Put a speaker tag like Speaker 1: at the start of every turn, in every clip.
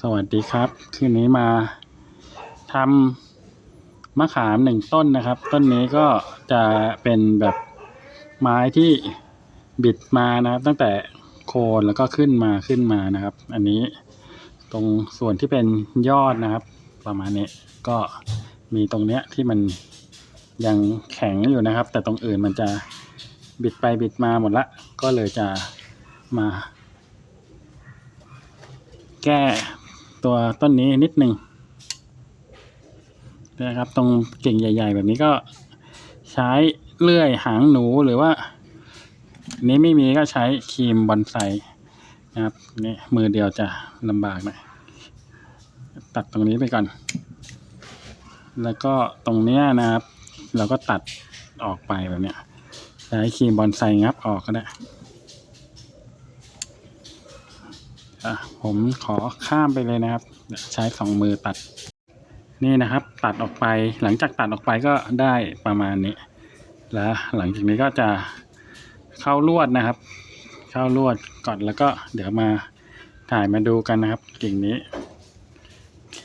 Speaker 1: สวัสดีครับคืนนี้มาทำมะขามหนึ่งต้นนะครับ ต้นนี้ก็จะเป็นแบบไม้ที่บิดมานะครับ ตั้งแต่โคนแล้วก็ขึ้นมาขึ้นมานะครับ อันนี้ตรงส่วนที่เป็นยอดนะครับ ประมาณนี้ก็มีตรงเนี้ยที่มันยังแข็งอยู่นะครับ แต่ตรงอื่นมันจะบิดไปบิดมาหมดละ ก็เลยจะมา แก้ตัวต้นนี้นิดหนึ่งนะครับตรงกิ่งใหญ่ ๆ แบบนี้ก็ใช้เลื่อยหางหนูหรือว่า นี้ไม่มีก็ใช้ครีมบอนไซนะครับนี่มือเดียวจะลำบากหน่อยตัดตรงนี้ไปก่อน แล้วก็ตรงเนี้ยนะครับ เราก็ตัดออกไปแบบเนี้ยใช้ครีมบอนไซงับออกก็ได้ อะผมขอข้ามไปเลยนะครับ ใช้สองมือตัด นี่นะครับ ตัดออกไปหลังจากตัดออกไปก็ได้ประมาณนี้ แล้วหลังจากนี้ก็จะเข้าลวดนะครับ เข้าลวดก่อนแล้วก็เดี๋ยวมาถ่ายมาดูกันนะครับ กิ่งนี้โอเค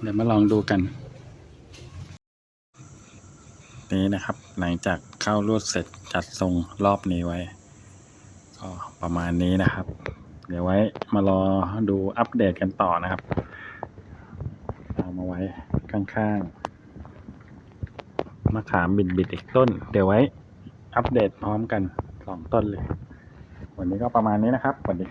Speaker 1: เดี๋ยวมาลองดูกัน นี่นะครับ หลังจากเข้าลวดเสร็จจัดทรงรอบนี้ไว้ก็ประมาณนี้นะครับ เดี๋ยวไว้มารอดูอัปเดตกันต่อนะครับตามมาไว้ข้างๆมะขามบิดบิดๆอีกต้น เดี๋ยวไว้อัปเดตพร้อมกันสองต้นเลย วันนี้ก็ประมาณนี้นะครับสวัสดีครับ